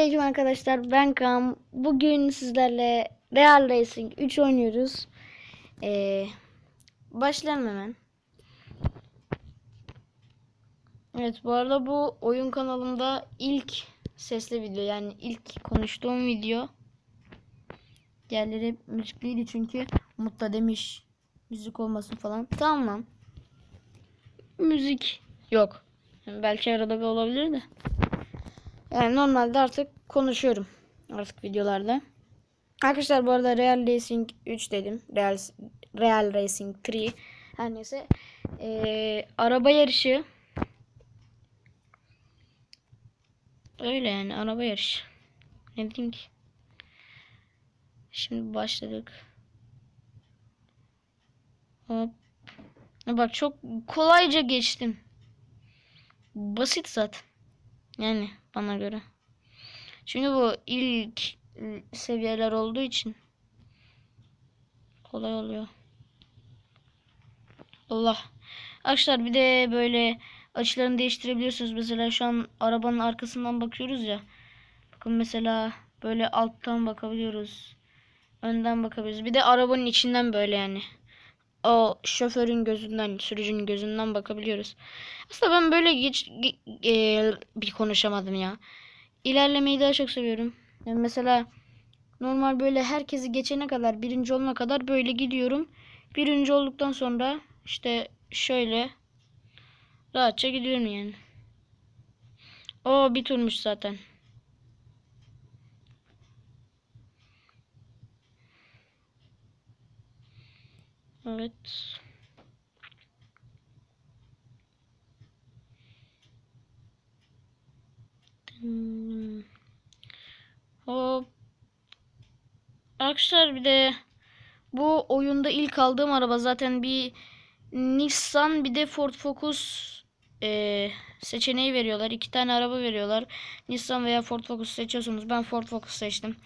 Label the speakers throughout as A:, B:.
A: Selamünaleyküm arkadaşlar. Ben Kam. Bugün sizlerle Real Racing 3 oynuyoruz. Ee, başlayalım hemen. Evet bu arada bu oyun kanalımda ilk sesli video yani ilk konuştuğum video. Diğerleri müzikliydi çünkü Mutlu demiş müzik olmasın falan. Tamam. Müzik yok. Belki arada bir olabilir de. Yani normalde artık konuşuyorum. Artık videolarda. Arkadaşlar bu arada Real Racing 3 dedim. Real, Real Racing 3. Her neyse. Ee, araba yarışı. Öyle yani araba yarışı. Ne diyeyim ki? Şimdi başladık. Hop. Bak çok kolayca geçtim. Basit zaten. Yani bana göre. Çünkü bu ilk seviyeler olduğu için kolay oluyor. Allah. Arkadaşlar bir de böyle açılarını değiştirebiliyorsunuz. Mesela şu an arabanın arkasından bakıyoruz ya. Bakın mesela böyle alttan bakabiliyoruz. Önden bakabiliyoruz. Bir de arabanın içinden böyle yani. O şoförün gözünden, sürücünün gözünden bakabiliyoruz. Aslında ben böyle geç ge- e, bir konuşamadım ya. İlerlemeyi daha çok seviyorum. Yani mesela normal böyle herkesi geçene kadar, birinci olana kadar böyle gidiyorum. Birinci olduktan sonra işte şöyle rahatça gidiyorum yani. O bir turmuş zaten. Evet. Hmm. Hop. Arkadaşlar bir de bu oyunda ilk aldığım araba zaten bir Nissan bir de Ford Focus eee, seçeneği veriyorlar. İki tane araba veriyorlar. Nissan veya Ford Focus seçiyorsunuz. Ben Ford Focus seçtim.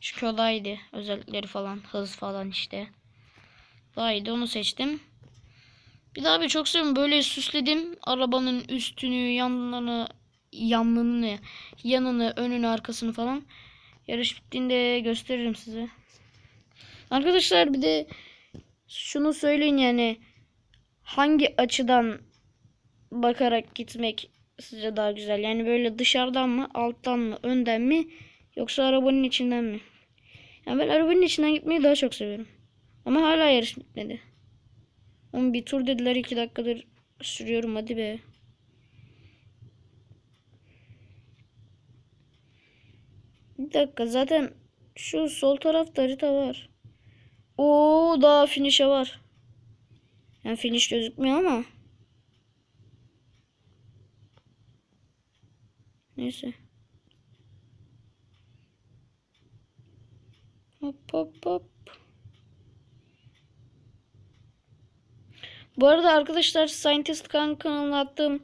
A: Çünkü o daha iyiydi. Özellikleri falan. Hız falan işte. Daha iyiydi. Onu seçtim. Bir daha bir çok seviyorum. Böyle süsledim. Arabanın üstünü, yanlarını, yanlarını, yanını, önünü, arkasını falan. Yarış bittiğinde gösteririm size. Arkadaşlar bir de şunu söyleyin yani hangi açıdan bakarak gitmek sizce daha güzel? Yani böyle dışarıdan mı, alttan mı, önden mi yoksa arabanın içinden mi? Yani ben arabanın içinden gitmeyi daha çok seviyorum. Ama hala yarış bitmedi. Ama bir tur dediler iki dakikadır sürüyorum hadi be. Bir dakika zaten şu sol tarafta harita var. Oo daha finish'e var. Yani finish gözükmüyor ama. Neyse. Hop hop hop. Bu arada arkadaşlar Scientist Kan kanalına attığım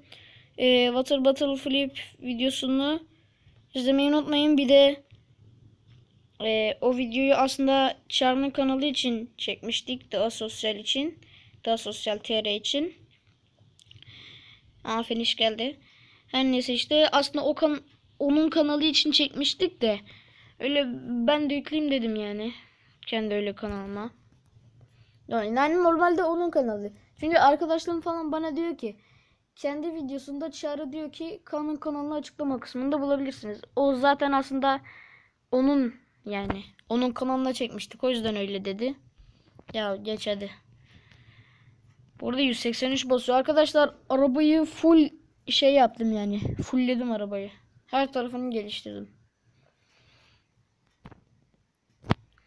A: e, Water Bottle Flip videosunu izlemeyi unutmayın. Bir de e, o videoyu aslında Charm'ın kanalı için çekmiştik. Daha sosyal için. Daha sosyal TR için. Aa finish geldi. Her neyse işte aslında o kan onun kanalı için çekmiştik de öyle ben de yükleyeyim dedim yani. Kendi öyle kanalıma. Yani normalde onun kanalı. Çünkü arkadaşlarım falan bana diyor ki kendi videosunda Çağrı diyor ki kanın kanalını açıklama kısmında bulabilirsiniz. O zaten aslında onun yani onun kanalına çekmiştik. O yüzden öyle dedi. Ya geç hadi. Burada 183 basıyor. Arkadaşlar arabayı full şey yaptım yani. Fullledim arabayı. Her tarafını geliştirdim.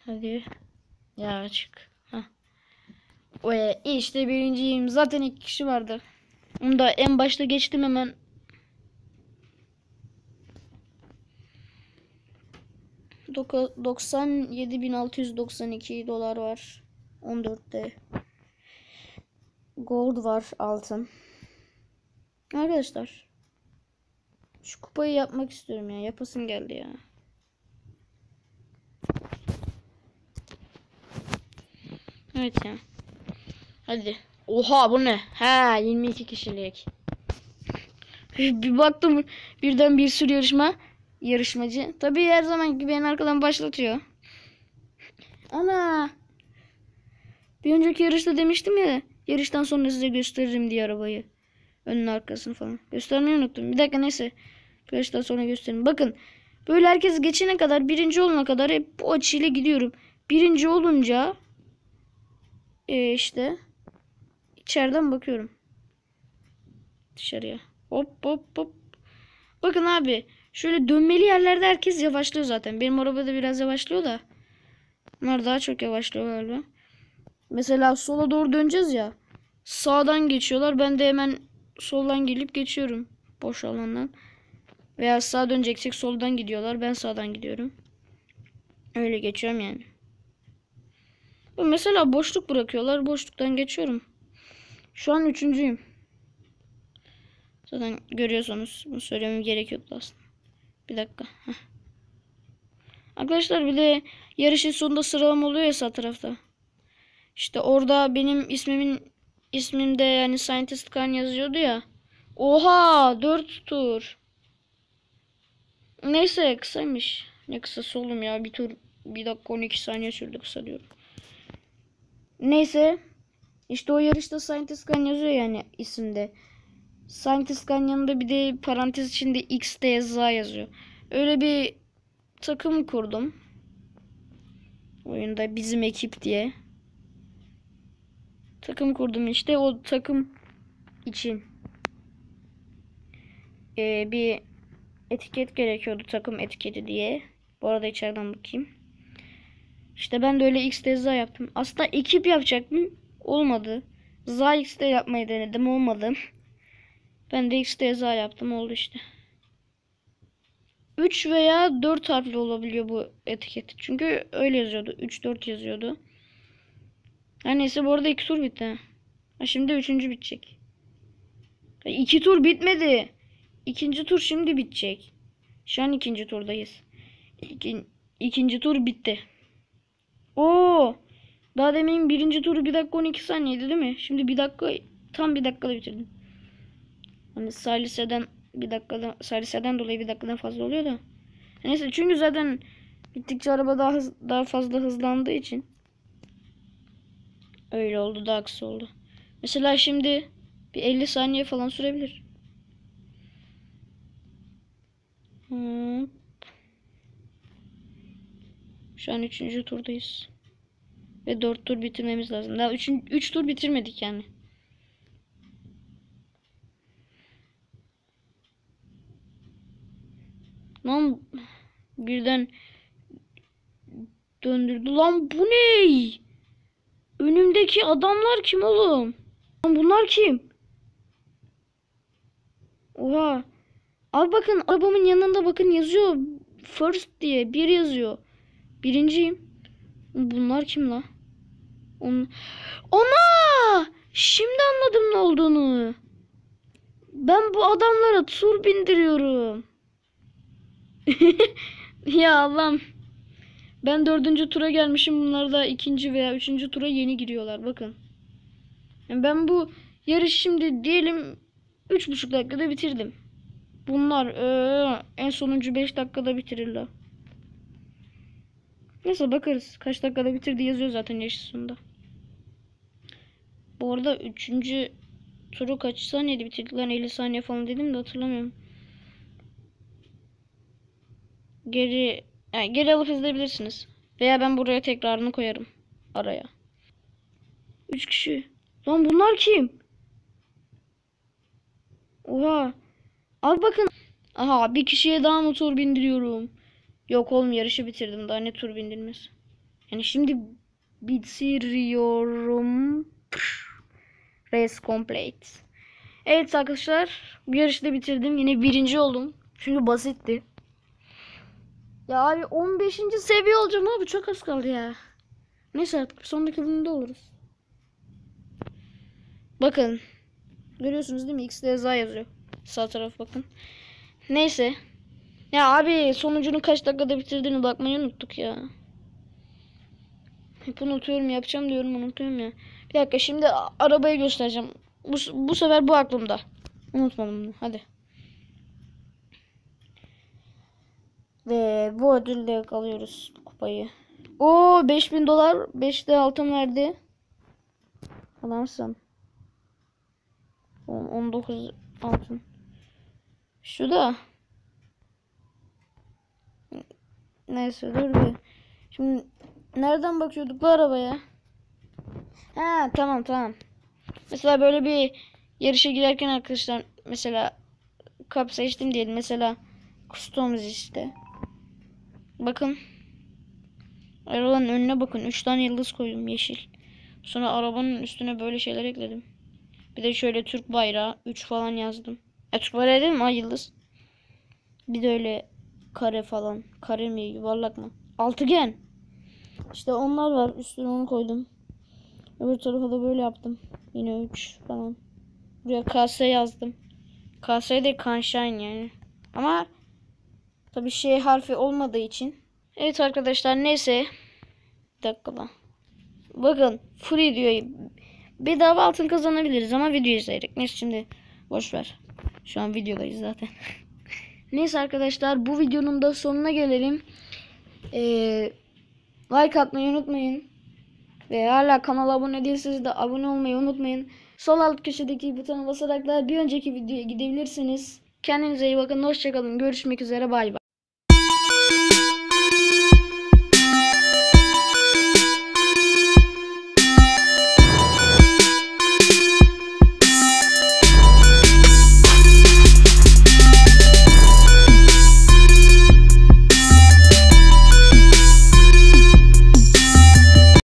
A: Hadi. Ya açık. Heh. Ve işte birinciyim. Zaten iki kişi vardı. Onu da en başta geçtim hemen. Doka- 97.692 dolar var. 14'te. Gold var altın. Arkadaşlar. Şu kupayı yapmak istiyorum ya. Yapasım geldi ya. Evet ya. Hadi. Oha bu ne? Ha 22 kişilik. Bir baktım birden bir sürü yarışma. yarışmacı. Tabii her zaman gibi en arkadan başlatıyor. Ana. Bir önceki yarışta demiştim ya. Yarıştan sonra size gösteririm diye arabayı. Önün arkasını falan. Göstermeyi unuttum. Bir dakika neyse. Yarıştan sonra göstereyim. Bakın. Böyle herkes geçene kadar birinci olana kadar hep bu açıyla gidiyorum. Birinci olunca e, işte içeriden bakıyorum. Dışarıya. Hop hop hop. Bakın abi şöyle dönmeli yerlerde herkes yavaşlıyor zaten. Benim arabada biraz yavaşlıyor da. Bunlar daha çok yavaşlıyor galiba. Mesela sola doğru döneceğiz ya. Sağdan geçiyorlar. Ben de hemen soldan gelip geçiyorum. Boş alandan. Veya sağa döneceksek soldan gidiyorlar. Ben sağdan gidiyorum. Öyle geçiyorum yani. Mesela boşluk bırakıyorlar. Boşluktan geçiyorum. Şu an üçüncüyüm. Zaten görüyorsunuz. Bunu söylemem gerekiyordu aslında. Bir dakika. Arkadaşlar bir de yarışın sonunda sıralama oluyor ya sağ tarafta. İşte orada benim ismimin ismimde yani Scientist Khan yazıyordu ya. Oha 4 tur. Neyse kısaymış. Ne kısası oğlum ya bir tur 1 dakika 12 saniye sürdü kısa diyorum. Neyse. İşte o yarışta Scientist Khan yazıyor yani isimde. Scientist Khan yanında bir de parantez içinde X, T, Z yazıyor. Öyle bir takım kurdum. Oyunda bizim ekip diye. Takım kurdum işte o takım için. Ee, bir etiket gerekiyordu takım etiketi diye. Bu arada içeriden bakayım. İşte ben de öyle X, yaptım. Aslında ekip yapacaktım. Olmadı. Z, X, T yapmayı denedim. Olmadı. Ben de X, T, Z yaptım. Oldu işte. 3 veya 4 harfli olabiliyor bu etiket. Çünkü öyle yazıyordu. 3-4 yazıyordu. Her neyse bu arada 2 tur bitti. Ha, şimdi 3. bitecek. 2 tur bitmedi. İkinci tur şimdi bitecek. Şu an ikinci turdayız. İkin, ikinci tur bitti. Oo! Daha demin birinci turu 1 dakika 12 saniyeydi değil mi? Şimdi 1 dakika tam 1 dakikada bitirdim. Hani saliseden bir dakikada saliseden dolayı bir dakikadan fazla oluyor da. Neyse çünkü zaten gittikçe araba daha hız, daha fazla hızlandığı için öyle oldu daha kısa oldu. Mesela şimdi bir 50 saniye falan sürebilir. Hop. Şu an 3. turdayız. Ve 4 tur bitirmemiz lazım. Daha 3 3 tur bitirmedik yani. Lan birden döndürdü. Lan bu ne? Önümdeki adamlar kim oğlum? Lan bunlar kim? Oha. Abi bakın arabamın yanında bakın yazıyor. First diye bir yazıyor. Birinciyim. Bunlar kim la? On... Ana! Şimdi anladım ne olduğunu. Ben bu adamlara tur bindiriyorum. ya Allah'ım. Ben dördüncü tura gelmişim. Bunlar da ikinci veya üçüncü tura yeni giriyorlar. Bakın. Yani ben bu yarış şimdi diyelim üç buçuk dakikada bitirdim. Bunlar ee, en sonuncu beş dakikada bitirirler. Neyse bakarız. Kaç dakikada bitirdi yazıyor zaten yarış sonunda. Bu arada üçüncü turu kaç saniyede bitirdiler? 50 saniye falan dedim de hatırlamıyorum. Geri yani geri alıp izleyebilirsiniz. Veya ben buraya tekrarını koyarım. Araya. Üç kişi. Lan bunlar kim? Oha. Abi bakın. Aha bir kişiye daha mı tur bindiriyorum? Yok oğlum yarışı bitirdim. Daha ne tur bindirmez. Yani şimdi bitiriyorum. Race complete. Evet arkadaşlar. Bu yarışı da bitirdim. Yine birinci oldum. Çünkü basitti. Ya abi 15. seviye olacağım abi. Çok az kaldı ya. Neyse artık sonraki bölümde oluruz. Bakın. Görüyorsunuz değil mi? X, Y, Z yazıyor. Sağ taraf bakın. Neyse. Ya abi sonucunu kaç dakikada bitirdiğini bakmayı unuttuk ya. Hep unutuyorum yapacağım diyorum unutuyorum ya. Bir dakika şimdi arabayı göstereceğim. Bu, bu sefer bu aklımda. Unutmadım bunu hadi. Ve bu ödülle alıyoruz kupayı. O 5000 dolar 5'te altın verdi. Adamsın. On- 19 altın. Şu da. Neyse dur bir. Şimdi nereden bakıyorduk bu arabaya? Ha tamam tamam. Mesela böyle bir yarışa girerken arkadaşlar mesela kap seçtim diyelim. Mesela customs işte. Bakın. Arabanın önüne bakın. 3 tane yıldız koydum yeşil. Sonra arabanın üstüne böyle şeyler ekledim. Bir de şöyle Türk bayrağı 3 falan yazdım. E Türk bayrağı değil mi? Ay yıldız. Bir de öyle kare falan. Kare mi yuvarlak mı? Altıgen. İşte onlar var. Üstüne onu koydum. Öbür tarafa da böyle yaptım. Yine 3 falan. Buraya KS yazdım. KS de Kanshine yani. Ama tabii şey harfi olmadığı için. Evet arkadaşlar neyse. Bir dakika lan. Bakın free diyor. Bedava altın kazanabiliriz ama video izleyerek. Neyse şimdi boş ver. Şu an videodayız zaten. Neyse arkadaşlar bu videonun da sonuna gelelim. Ee, like atmayı unutmayın. Ve hala kanala abone değilseniz de abone olmayı unutmayın. Sol alt köşedeki butona basarak da bir önceki videoya gidebilirsiniz. Kendinize iyi bakın. Hoşçakalın. Görüşmek üzere. Bay bay.